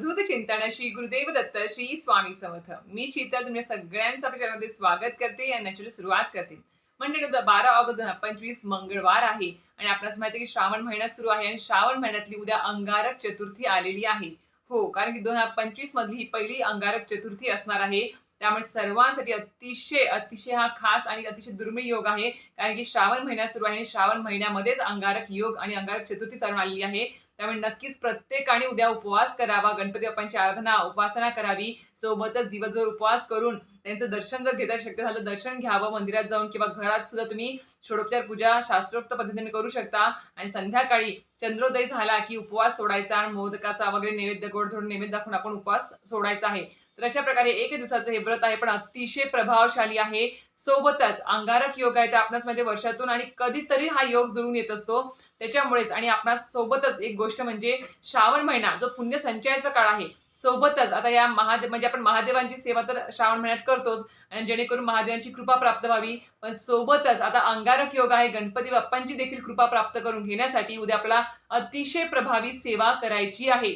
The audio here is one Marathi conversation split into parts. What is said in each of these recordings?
अवधूत चिंतन श्री गुरुदेव दत्त श्री स्वामी समर्थ. मी शीतल तुमच्या सगळ्यांचं आपल्या स्वागत करते. आणि नॅचरली सुरुवात करते. म्हणजे बारा ऑगस्ट दोन हजार पंचवीस मंगळवार आहे आणि आपल्याला माहिती की श्रावण महिना सुरू आहे आणि श्रावण महिन्यातली उद्या अंगारक चतुर्थी आलेली आहे. हो कारण की दोन हजार पंचवीस मधली ही पहिली अंगारक चतुर्थी असणार आहे. त्यामुळे सर्वांसाठी अतिशय अतिशय हा खास आणि अतिशय दुर्मिळ योग आहे. कारण की श्रावण महिना सुरू आहे आणि श्रावण महिन्यामध्येच अंगारक योग आणि अंगारक चतुर्थी चालून आलेली आहे. त्यामुळे नक्कीच प्रत्येकाने उद्या उपवास करावा. गणपती बाप्पांची आराधना उपासना करावी. सोबतच दिवसभर उपवास करून त्यांचं दर्शन जर घेता शक्य झालं दर्शन घ्यावं. मंदिरात जाऊन किंवा घरात सुद्धा तुम्ही षोडोपचार पूजा शास्त्रोक्त पद्धतीने करू शकता. आणि संध्याकाळी चंद्रोदय झाला की उपवास सोडायचा आणि मोदकाचा वगैरे नैवेद्य गोड धरून नैवेद्य दाखवून आपण उपवास सोडायचा आहे. तर अशा प्रकारे एक दिवसाचं हे व्रत आहे पण अतिशय प्रभावशाली आहे. सोबतच अंगारक योग आहे तर आपणासमध्ये वर्षातून आणि कधीतरी हा योग जुळून येत असतो. त्याच्यामुळेच आणि आपणास सोबतच एक गोष्ट म्हणजे श्रावण महिना जो पुण्य संचयाचा काळ आहे सोबतच आता या महादेव म्हणजे आपण महादेवांची सेवा तर श्रावण महिन्यात करतोच आणि जेणेकरून महादेवांची कृपा प्राप्त व्हावी. पण सोबतच आता अंगारक योग आहे गणपती बाप्पांची देखील कृपा प्राप्त करून घेण्यासाठी उद्या आपला अतिशय प्रभावी सेवा करायची आहे.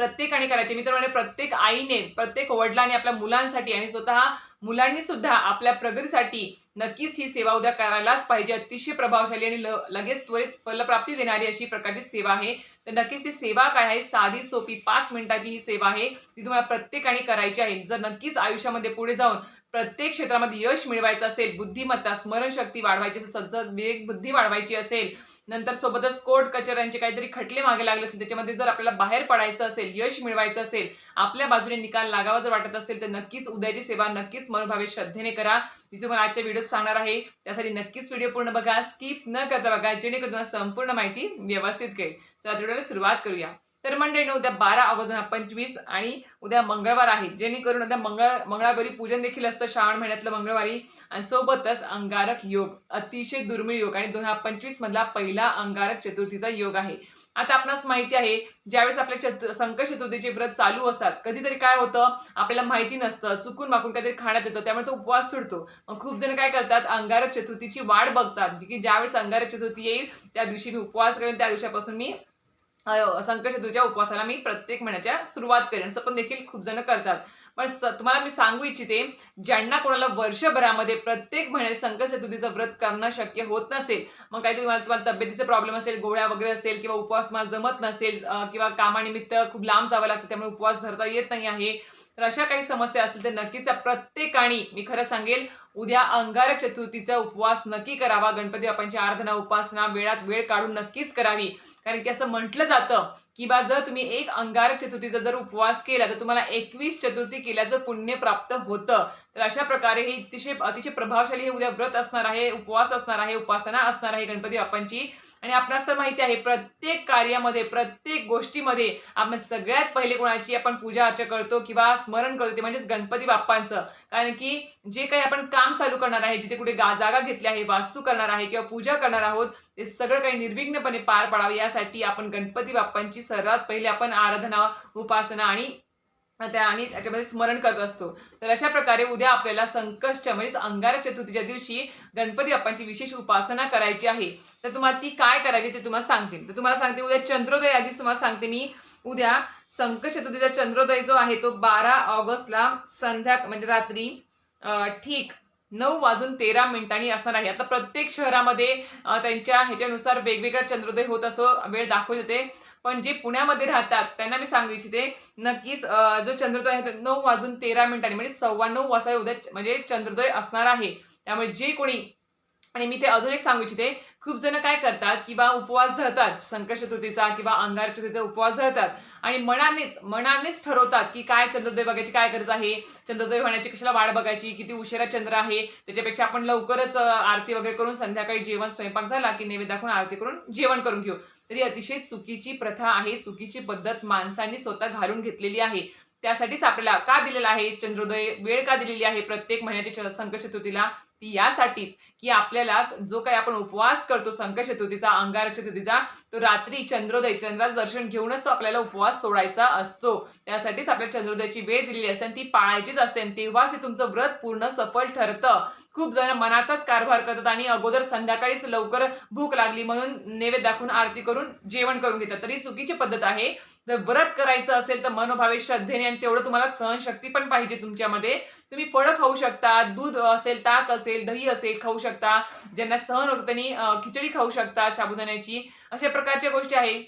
प्रत्येकाने करायची. मी तर म्हणे प्रत्येक आईने प्रत्येक वडिलांनी आपल्या मुलांसाठी आणि स्वतः मुलांनी सुद्धा आपल्या प्रगतीसाठी नक्कीच ही सेवा उद्या करायलाच पाहिजे. अतिशय प्रभावशाली आणि ल- लगेच त्वरित फलप्राप्ती देणारी अशी प्रकारची सेवा आहे. तर नक्कीच ती सेवा काय आहे? साधी सोपी पाच मिनिटाची ही सेवा आहे ती तुम्हाला प्रत्येकाने करायची आहे. जर नक्कीच आयुष्यामध्ये पुढे जाऊन प्रत्येक क्षेत्रामध्ये यश मिळवायचं असेल बुद्धिमत्ता स्मरणशक्ती वाढवायची असेल सज्ज विवेक बुद्धी वाढवायची असेल नंतर सोबतच कोर्ट कचऱ्यांचे काहीतरी खटले मागे लागले असेल त्याच्यामध्ये जर आपल्याला बाहेर पडायचं असेल यश मिळवायचं असेल आपल्या बाजूने निकाल लागावा जर वाटत असेल तर नक्कीच उद्याची सेवा नक्कीच मनोभावे श्रद्धेने करा. मी तुम्हाला आजच्या व्हिडिओत सांगणार आहे. त्यासाठी नक्कीच व्हिडिओ पूर्ण बघा. स्किप न करता बघा जेणेकरून तुम्हाला संपूर्ण माहिती व्यवस्थित कळेल. चला व्हिडिओला सुरुवात करूया. तर मंडळीने उद्या बारा अगोदर दोन हजार पंचवीस आणि उद्या मंगळवार आहे. जेणेकरून उद्या मंगळ मंगळागौरी पूजन देखील असतं. श्रावण महिन्यातलं मंगळवारी. आणि सोबतच अंगारक योग अतिशय दुर्मिळ योग. आणि दोन हजार पंचवीस मधला पहिला अंगारक चतुर्थीचा योग आहे. आता आपणास माहिती आहे ज्यावेळेस आपल्या चतु संकट चतुर्थीचे व्रत चालू असतात कधीतरी काय होतं आपल्याला माहिती नसतं चुकून माकून काहीतरी खाण्यात येतं त्यामुळे तो उपवास सुटतो मग खूप जण काय करतात अंगारक चतुर्थीची वाट बघतात जी की ज्यावेळेस अंगारक चतुर्थी येईल त्या दिवशी मी उपवास करेन त्या दिवसापासून मी संकट चतुर्थीच्या उपवासाला मी प्रत्येक महिन्याच्या सुरुवात करेन. असं पण देखील खूप जण करतात. पण तुम्हाला मी सांगू इच्छिते ज्यांना कोणाला वर्षभरामध्ये प्रत्येक महिन्यात संकट चतुर्थीचं व्रत करणं शक्य होत नसेल मग काही तुम्हाला तुम्हाला तब्येतीचा प्रॉब्लेम असेल गोळ्या वगैरे असेल किंवा उपवास तुम्हाला जमत नसेल किंवा कामानिमित्त खूप लांब जावं लागतं त्यामुळे उपवास धरता येत नाही आहे तर अशा काही समस्या असतील तर नक्कीच त्या प्रत्येकाने मी खरं सांगेल उद्या अंगारक चतुर्थीचा उपवास नक्की करावा. गणपती बाप्पांची आराधना उपासना वेळात वेळ काढून नक्कीच करावी. कारण की असं म्हटलं जातं की बा जर तुम्ही एक अंगारक चतुर्थीचा जर उपवास केला तर तुम्हाला एकवीस चतुर्थी केल्याचं पुण्य प्राप्त होतं. तर अशा प्रकारे हे अतिशय अतिशय प्रभावशाली हे उद्या व्रत असणार आहे उपवास असणार आहे उपासना असणार आहे गणपती बाप्पांची. आणि आपणास तर माहिती आहे प्रत्येक कार्यामध्ये प्रत्येक गोष्टीमध्ये आपण सगळ्यात पहिले कोणाची आपण पूजा अर्चा करतो किंवा स्मरण करतो ते म्हणजेच गणपती बाप्पांचं. कारण की जे काही आपण काम चालू करणार आहे जिथे कुठे गा जागा घेतली आहे वास्तू करणार आहे किंवा पूजा करणार आहोत ते सगळं काही निर्विघ्नपणे पार पाडावं. यासाठी आपण गणपती बाप्पांची सर्वात पहिले आपण आराधना उपासना आणि त्या आणि त्याच्यामध्ये स्मरण करत असतो. तर अशा प्रकारे उद्या आपल्याला संकष्ट म्हणजेच अंगार चतुर्थीच्या दिवशी गणपती बाप्पांची विशेष उपासना करायची आहे. तर तुम्हाला ती काय करायची ते तुम्हाला सांगते. तर तुम्हाला सांगते उद्या चंद्रोदय आधीच तुम्हाला सांगते मी. उद्या संकट चतुर्थीचा चंद्रोदय जो आहे तो बारा ऑगस्टला संध्या म्हणजे रात्री ठीक नऊ वाजून तेरा मिनिटांनी असणार आहे. आता प्रत्येक शहरामध्ये त्यांच्या ह्याच्यानुसार वेगवेगळा चंद्रोदय होत असो वेळ दाखवत होते. पण जे पुण्यामध्ये राहतात त्यांना मी सांगू इच्छिते नक्कीच जो चंद्रोदय आहे तो नऊ वाजून तेरा मिनिटांनी म्हणजे सव्वा नऊ वाजता उद्या म्हणजे चंद्रोदय असणार आहे. त्यामुळे जे कोणी आणि मी ते अजून एक सांगू इच्छिते खूप जण काय करतात किंवा उपवास धरतात संकट चतुर्थीचा किंवा अंगार चतुर्थीचा उपवास धरतात. आणि मनानेच मनानेच ठरवतात की काय चंद्रोदय बघायची काय गरज आहे चंद्रोदय होण्याची कशाला वाट बघायची किती उशिरा चंद्र आहे त्याच्यापेक्षा आपण लवकरच आरती वगैरे करून संध्याकाळी जेवण स्वयंपाक झाला की नैवेद्य दाखवून आरती करून जेवण करून घेऊ. तरी अतिशय चुकीची प्रथा आहे चुकीची पद्धत माणसांनी स्वतः घालून घेतलेली आहे. त्यासाठीच आपल्याला का दिलेला आहे चंद्रोदय वेळ का दिलेली आहे प्रत्येक महिन्याच्या संकट चतुर्थीला ती यासाठीच. की आपल्याला जो काही आपण उपवास करतो संकट चतुर्थीचा अंगार चतुर्थीचा तो रात्री चंद्रोदय चंद्राचं दर्शन घेऊनच तो आपल्याला उपवास सोडायचा असतो. त्यासाठीच आपल्या चंद्रोदयाची वेळ दिलेली असते आणि ती पाळायचीच असते आणि तेव्हाच हे तुमचं व्रत पूर्ण सफल ठरतं. खूप जण मनाचाच कारभार करतात आणि अगोदर संध्याकाळीच लवकर भूक लागली म्हणून नैवेद्य दाखवून आरती करून जेवण करून घेतात. तरी चुकीची पद्धत आहे. जर व्रत करायचं असेल तर मनोभावे श्रद्धेने आणि तेवढं तुम्हाला सहनशक्ती पण पाहिजे तुमच्यामध्ये. तुम्ही फळं खाऊ शकता दूध असेल ताक असेल दही असेल खाऊ शकता. ज्यांना सहन होतं त्यांनी खिचडी खाऊ शकता साबुदाण्याची. अशा प्रकारच्या गोष्टी आहे.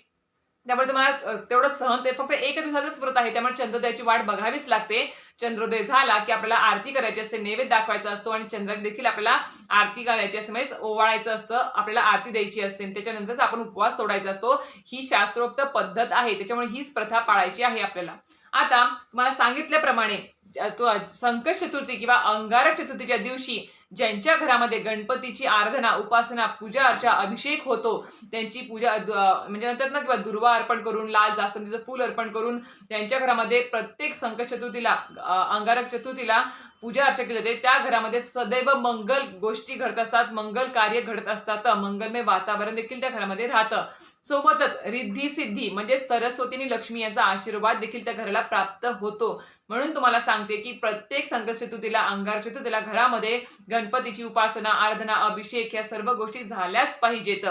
त्यामुळे तुम्हाला तेवढं सहन ते फक्त एक दिवसाचंच व्रत आहे. त्यामुळे चंद्रोदयाची वाट बघावीच लागते. चंद्रोदय झाला की आपल्याला आरती करायची असते नैवेद्य दाखवायचा असतो आणि चंद्र देखील आपल्याला आरती करायची असते. म्हणजे ओवाळायचं असतं आपल्याला आरती द्यायची असते आणि त्याच्यानंतरच आपण उपवास सोडायचा असतो. ही शास्त्रोक्त पद्धत आहे. त्याच्यामुळे हीच प्रथा पाळायची आहे आपल्याला. आता तुम्हाला सांगितल्याप्रमाणे संकट चतुर्थी किंवा अंगारक चतुर्थीच्या दिवशी ज्यांच्या घरामध्ये गणपतीची आराधना उपासना पूजा अर्चा अभिषेक होतो त्यांची पूजा म्हणजे नंतर ना किंवा दुर्वा अर्पण करून लाल जास्वंदीचं फूल अर्पण करून त्यांच्या घरामध्ये प्रत्येक संकट चतुर्थीला अंगारक चतुर्थीला पूजा अर्चा केली जाते. त्या घरामध्ये सदैव मंगल गोष्टी घडत असतात. मंगल कार्य घडत असतात. मंगलमय वातावरण देखील त्या घरामध्ये राहतं. सोबतच रिद्धी सिद्धी म्हणजे सरस्वती आणि लक्ष्मी यांचा आशीर्वाद देखील त्या घराला प्राप्त होतो. म्हणून तुम्हाला सांगते की प्रत्येक संकट चतुर्थीला अंगार चतुर्थीला घरामध्ये गणपतीची उपासना आराधना अभिषेक या सर्व गोष्टी झाल्याच पाहिजेत.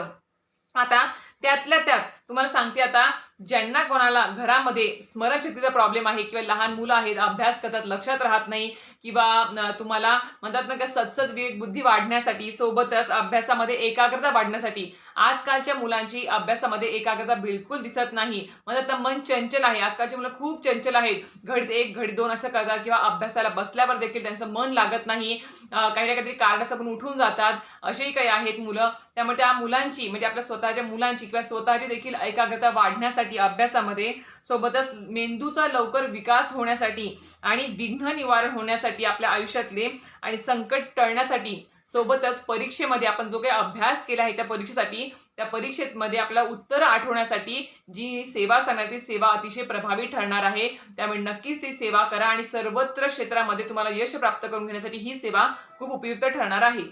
आता त्यातल्या त्यात तुम्हाला सांगते आता ज्यांना कोणाला घरामध्ये स्मरणशक्तीचा प्रॉब्लेम आहे किंवा लहान मुलं आहेत अभ्यास करतात लक्षात राहत नाही किंवा तुम्हाला म्हणतात ना का सतसद विवेक बुद्धी वाढण्यासाठी सोबतच अभ्यासामध्ये एकाग्रता वाढण्यासाठी आजकालच्या मुलांची अभ्यासामध्ये एकाग्रता बिलकुल दिसत नाही. म्हणतात तर मन चंचल आहे. आजकालची मुलं खूप चंचल आहेत. घडीत एक घडीत दोन असं करतात किंवा अभ्यासाला बसल्यावर देखील त्यांचं मन लागत नाही. काही ना काहीतरी कारणाचं पण उठून जातात. असेही काही आहेत मुलं. त्यामुळे त्या मुलांची म्हणजे आपल्या स्वतःच्या मुलांची किंवा स्वतःची देखील एकाग्रता वाढण्यासाठी अभ्यासामध्ये सोबतच मेंदूचा लवकर विकास होण्यासाठी आणि विघ्न निवारण होण्यासाठी आपल्या आयुष्यातले आणि संकट टळण्यासाठी सोबतच परीक्षेमध्ये आपण जो काही अभ्यास केला आहे त्या परीक्षेसाठी त्या परीक्षेमध्ये आपला उत्तर आठवण्यासाठी जी सेवा सांगणार ती सेवा अतिशय प्रभावी ठरणार आहे. त्यामुळे नक्कीच ती सेवा करा आणि सर्वत्र क्षेत्रामध्ये तुम्हाला यश प्राप्त करून घेण्यासाठी ही सेवा खूप उपयुक्त ठरणार आहे.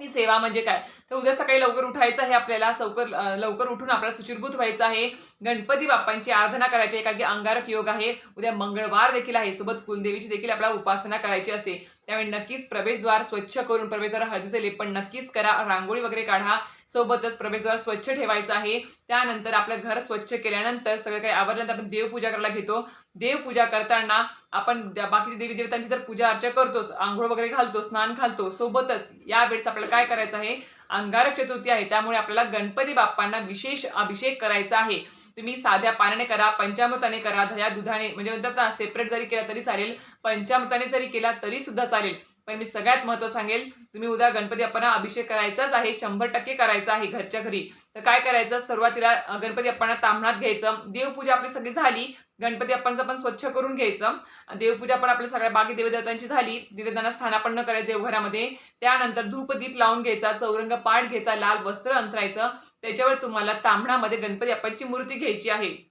ही सेवा म्हणजे काय? तर उद्या सकाळी लवकर उठायचं आहे आपल्याला सवकर लवकर उठून आपल्याला सुचिरभूत व्हायचं आहे. गणपती बाप्पांची आराधना करायची आहे कारण की अंगारक योग आहे. उद्या मंगळवार देखील आहे सोबत कुलदेवीची देखील आपल्याला उपासना करायची असते. त्यामुळे नक्कीच प्रवेशद्वार स्वच्छ करून प्रवेशद्वार हळदीचे लेपन नक्कीच करा. रांगोळी वगैरे काढा. सोबतच प्रवेशद्वार स्वच्छ ठेवायचं आहे. त्यानंतर आपलं घर स्वच्छ केल्यानंतर सगळं काही आवरल्यानंतर आपण देवपूजा करायला घेतो. देवपूजा करताना आपण त्या बाकीच्या देवी देवतांची तर पूजा अर्चा करतोच. आंघोळ वगैरे घालतो स्नान घालतो. सोबतच यावेळेस आपल्याला काय करायचं आहे? अंगारक चतुर्थी आहे. त्यामुळे आपल्याला गणपती बाप्पांना विशेष अभिषेक करायचा आहे. तुम्ही साध्या पाण्याने करा पंचामृताने करा दह्या दुधाने म्हणजे म्हणतात ना सेपरेट जरी केला तरी चालेल. पंचामृताने जरी केला तरी सुद्धा चालेल. पण मी सगळ्यात महत्त्व सांगेल तुम्ही उद्या गणपती अप्पांना अभिषेक करायचाच आहे शंभर टक्के करायचा आहे घरच्या घरी. तर काय करायचं? सुरुवातीला गणपती अप्पांना तांबणात घ्यायचं. देवपूजा आपली सगळी झाली गणपती अप्पांचं पण स्वच्छ करून घ्यायचं. देवपूजा पण आपल्या सगळ्या बाकी देवदेवतांची झाली तिथे त्यांना स्थानापन्न करायचं देवघरामध्ये. त्यानंतर धूपदीप लावून घ्यायचा चौरंग पाठ घ्यायचा लाल वस्त्र अंथरायचं. त्याच्यावर तुम्हाला तांबणामध्ये गणपती अप्पांची मूर्ती घ्यायची आहे.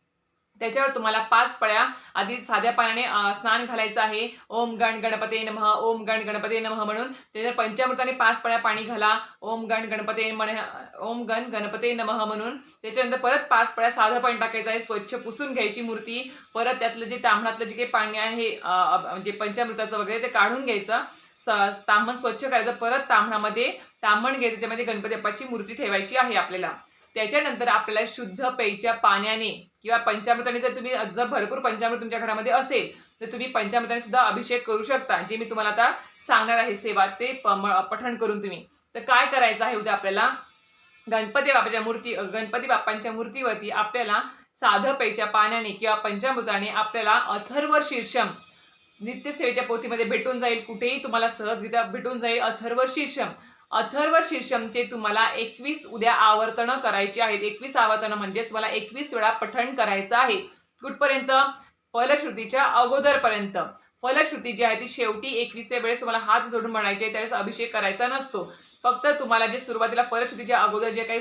त्याच्यावर तुम्हाला पाच पळ्या आधी साध्या पाण्याने स्नान घालायचं आहे. ओम गण गणपते नमः ओम गण गणपते नमः म्हणून. त्याच्या पंचामृताने पाच पळ्या पाणी घाला. ओम गण गणपते म्हण ओम गण गणपते नमः म्हणून. त्याच्यानंतर परत पाच पळ्या साधं पाणी टाकायचं आहे. स्वच्छ पुसून घ्यायची मूर्ती. परत त्यातलं जे तांबणातलं जे काही पाणी आहे म्हणजे पंचामृताचं वगैरे ते काढून घ्यायचं. स- तांबण स्वच्छ करायचं. परत तांबणामध्ये तांबण घ्यायचं त्याच्यामध्ये गणपती बाप्पाची मूर्ती ठेवायची आहे आपल्याला. त्याच्यानंतर आपल्याला शुद्ध प्यायच्या पाण्याने किंवा पंचामृताने जर तुम्ही जर भरपूर पंचामृत तुमच्या घरामध्ये असेल तर तुम्ही पंचामृताने सुद्धा अभिषेक करू शकता. जे मी तुम्हाला आता सांगणार आहे सेवा ते पठण करून तुम्ही. तर काय करायचं आहे उद्या आपल्याला? गणपती बाप्पाच्या मूर्ती गणपती बाप्पांच्या मूर्तीवरती आपल्याला साधं पेच्या पाण्याने किंवा पंचामृताने आपल्याला अथर्व शीर्षम नित्यसेवेच्या पोथीमध्ये भेटून जाईल. कुठेही तुम्हाला सहजगीता भेटून जाईल अथर्व शीर्षम. अथर्व शीर्षमचे तुम्हाला एकवीस उद्या आवर्तनं करायची आहेत. एकवीस आवर्तनं म्हणजेच मला एकवीस वेळा पठण करायचं आहे. कुठपर्यंत? फलश्रुतीच्या अगोदरपर्यंत. फलश्रुती जी आहे ती शेवटी एकवीसव्या वेळेस तुम्हाला हात जोडून म्हणायचे त्यावेळेस अभिषेक करायचा नसतो. फक्त तुम्हाला जे सुरुवातीला फलश्रुतीच्या अगोदर जे काही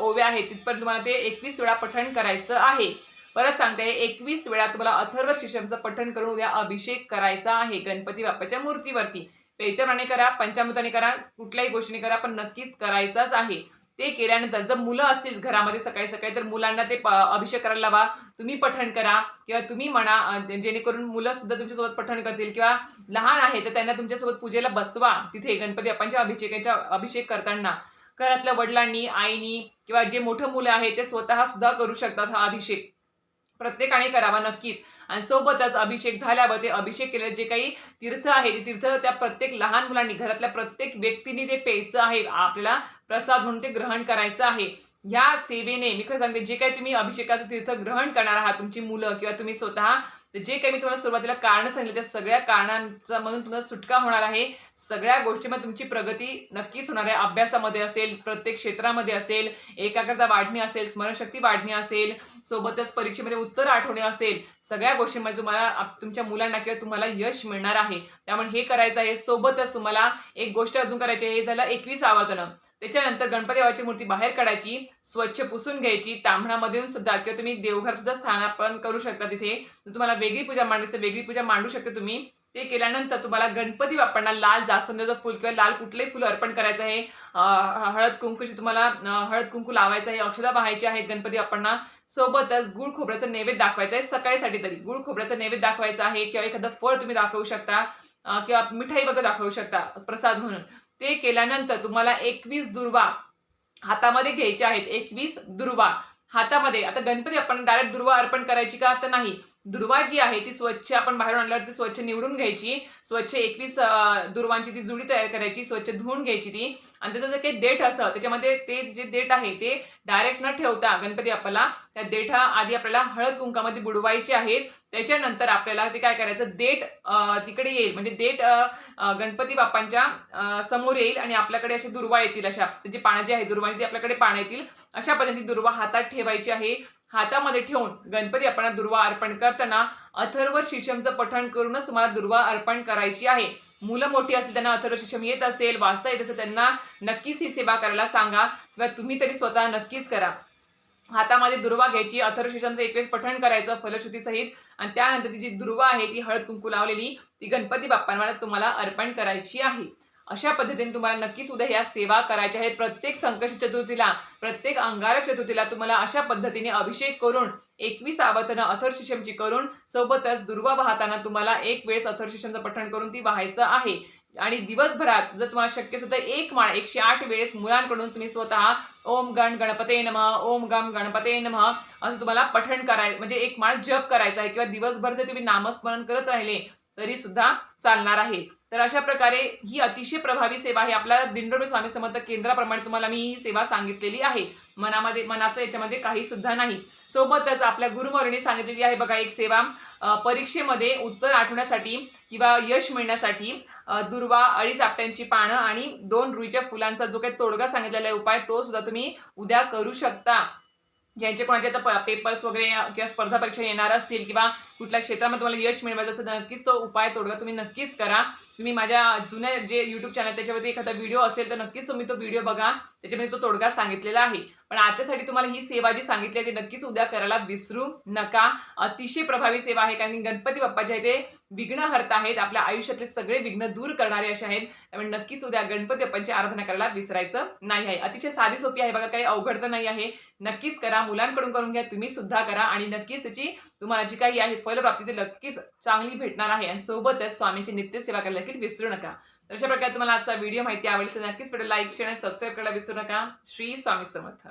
ओव्या आहेत तिथपर्यंत तुम्हाला ते एकवीस वेळा पठण करायचं आहे. परत सांगते एकवीस वेळा तुम्हाला अथर्व शीर्षमचं पठण करून उद्या अभिषेक करायचा आहे. गणपती बाप्पाच्या मूर्तीवरती. पेयच्याप्रमाणे करा पंचामृताने करा कुठल्याही गोष्टीने करा पण नक्कीच करायचाच आहे. ते केल्यानंतर जर मुलं असतील घरामध्ये सकाळी सकाळी तर मुलांना ते प- अभिषेक करायला लावा. तुम्ही पठण करा किंवा तुम्ही म्हणा जेणेकरून मुलं सुद्धा तुमच्यासोबत पठण करतील किंवा लहान आहे तर त्यांना तुमच्यासोबत पूजेला बसवा. तिथे गणपती अप्पांच्या अभिषेकाच्या अभिषेक करताना. घरातल्या वडिलांनी आईनी किंवा जे मोठं मुलं आहे ते स्वतः सुद्धा करू शकतात हा अभिषेक. प्रत्येकाने करावा नक्कीच. आणि सोबतच अभिषेक झाल्यावर ते अभिषेक केलेलं जे काही तीर्थ आहे ते तीर्थ त्या प्रत्येक लहान मुलांनी घरातल्या प्रत्येक व्यक्तीने ते प्यायचं आहे. आपल्याला प्रसाद म्हणून ते ग्रहण करायचं आहे. या सेवेने मी खरं सांगते जे काही तुम्ही अभिषेकाचं तीर्थ ग्रहण करणार आहात तुमची मुलं किंवा तुम्ही स्वतः जे काही मी तुम्हाला सुरुवातीला कारण सांगितले त्या सगळ्या कारणांचा म्हणून तुम्हाला सुटका होणार आहे. सगळ्या गोष्टीमध्ये तुमची प्रगती नक्कीच होणार आहे. अभ्यासामध्ये असेल प्रत्येक क्षेत्रामध्ये असेल एकाग्रता वाढणे असेल स्मरणशक्ती वाढणे असेल सोबतच परीक्षेमध्ये उत्तर आठवणे असेल सगळ्या गोष्टींमध्ये तुम्हाला तुमच्या मुलांना किंवा तुम्हाला यश मिळणार आहे. त्यामुळे हे करायचं आहे. सोबतच तुम्हाला एक गोष्ट अजून करायची आहे. हे झालं एकवीस आवर्तनं त्याच्यानंतर गणपती बाबाची मूर्ती बाहेर काढायची स्वच्छ पुसून घ्यायची तांबणामधून सुद्धा किंवा तुम्ही देवघर सुद्धा स्थानापन करू शकता तिथे. जर तुम्हाला वेगळी पूजा मांडली तर वेगळी पूजा मांडू शकता तुम्ही. ते केल्यानंतर तुम्हाला गणपती बाप्पांना लाल जास्वंदाचं फुल किंवा लाल कुठलंही फुलं अर्पण करायचं आहे. हळद कुंकूची तुम्हाला हळद कुंकू लावायचं आहे औषधं पाहायची आहेत गणपती बाप्पांना. सोबतच गुळ खोबऱ्याचं नैवेद्य दाखवायचं आहे सकाळीसाठी तरी. गुळ खोबऱ्याचं नैवेद्य दाखवायचं आहे किंवा एखादं फळ तुम्ही दाखवू शकता किंवा मिठाई वगैरे दाखवू शकता प्रसाद म्हणून. ते केल्यानंतर तुम्हाला एकवीस दुर्वा हातामध्ये घ्यायचे आहेत. एकवीस दुर्वा हातामध्ये. आता गणपती आपण डायरेक्ट दुर्वा अर्पण करायची का? तर नाही. दुर्वा जी आहे ती स्वच्छ आपण बाहेरून आणल्यावर ती स्वच्छ निवडून घ्यायची. स्वच्छ एकवीस दुर्वांची ती जुडी तयार करायची स्वच्छ धुवून घ्यायची ती. आणि त्याचं जे काही देठ असं त्याच्यामध्ये ते जे देठ आहे ते डायरेक्ट न ठेवता गणपती आपल्याला त्या देठा आधी आपल्याला हळद कुंकामध्ये बुडवायचे आहेत. त्याच्यानंतर आपल्याला ते काय करायचं देठ तिकडे येईल. म्हणजे देठ गणपती बाप्पांच्या समोर येईल आणि आपल्याकडे असे दुर्वा येतील अशा जे पानं जी आहे दुर्वांची ती आपल्याकडे पानं येतील. अशा पद्धतीने दुर्वा हातात ठेवायची आहे. हातामध्ये ठेवून गणपती आपण दुर्वा अर्पण करताना अथर्व शीशमचं पठण करूनच तुम्हाला दुर्वा अर्पण करायची आहे. मुलं मोठी असेल त्यांना अथर्व शीशम येत असेल वाचता येत असेल त्यांना नक्कीच ही सेवा करायला सांगा किंवा तुम्ही तरी स्वतः नक्कीच करा. हातामध्ये दुर्वा घ्यायची अथर्व शीशमचं एक वेळेस पठण करायचं फलश्रुतीसहित आणि त्यानंतर ती जी दुर्वा आहे ती हळद कुंकू लावलेली ती गणपती बाप्पांना तुम्हाला अर्पण करायची आहे. अशा पद्धतीने तुम्हाला नक्कीच उद्या ह्या सेवा करायच्या आहेत. प्रत्येक संकष्टी चतुर्थीला प्रत्येक अंगारक चतुर्थीला तुम्हाला अशा पद्धतीने अभिषेक करून एकवीस आवर्तनं अथर्शिशमची करून सोबतच दुर्वा वाहताना तुम्हाला एक वेळेस अथर्शिशमचं पठण करून ती वाहायचं आहे. आणि दिवसभरात जर तुम्हाला शक्य असेल तर एक माळ एकशे आठ वेळेस मुलांकडून तुम्ही स्वतः ओम गण गणपते नम ओम गम गणपते नम असं तुम्हाला पठण कराय म्हणजे एक माळ जप करायचा आहे. किंवा दिवसभर जर तुम्ही नामस्मरण करत राहिले तरी सुद्धा चालणार आहे. तर अशा प्रकारे ही अतिशय प्रभावी सेवा आहे. आपल्या दिंडोरी स्वामी समर्थ केंद्राप्रमाणे तुम्हाला मी ही सेवा सांगितलेली आहे. मनामध्ये मनाचं याच्यामध्ये काही सुद्धा नाही. सोबतच आपल्या गुरुमौलीने सांगितलेली आहे बघा एक सेवा परीक्षेमध्ये उत्तर आठवण्यासाठी किंवा यश मिळण्यासाठी दुर्वा अडीच आपट्यांची पानं आणि दोन रुईच्या फुलांचा जो काही तोडगा सांगितलेला आहे उपाय तो सुद्धा तुम्ही उद्या करू शकता. ज्यांचे कोणाचे आता पेपर्स वगैरे किंवा स्पर्धा परीक्षा येणार असतील किंवा कुठल्या क्षेत्रामध्ये तुम्हाला यश मिळवायचं असेल नक्कीच तो उपाय तोडगा तुम्ही नक्कीच करा. तुम्ही माझ्या जुन्या जे युट्यूब चॅनल त्याच्यावरती एखादा व्हिडिओ असेल तर नक्कीच तुम्ही तो व्हिडिओ बघा. त्याच्यामध्ये तो तोडगा सांगितलेला आहे. पण आजच्यासाठी तुम्हाला ही सेवा जी सांगितली आहे ती नक्कीच उद्या करायला विसरू नका. अतिशय प्रभावी सेवा आहे कारण की गणपती बाप्पा जे आहे ते विघ्नहर्ता आहेत. आपल्या आयुष्यातले सगळे विघ्न दूर करणारे असे आहेत. त्यामुळे नक्कीच उद्या गणपती बाप्पांची आराधना करायला विसरायचं नाही आहे. अतिशय साधी सोपी आहे बघा काही अवघड तर नाही आहे. नक्कीच करा मुलांकडून करून घ्या तुम्ही सुद्धा करा. आणि नक्कीच त्याची तुम्हाला जी काही आहे फलप्राप्ती ती नक्कीच चांगली भेटणार आहे. आणि सोबतच स्वामींची नित्य सेवा करायला देखील विसरू नका. तर अशा प्रकारे तुम्हाला आजचा व्हिडिओ माहिती आवडली तर नक्कीच लाईक शेअर आणि सबस्क्राईब करायला विसरू नका. श्री स्वामी समर्थ.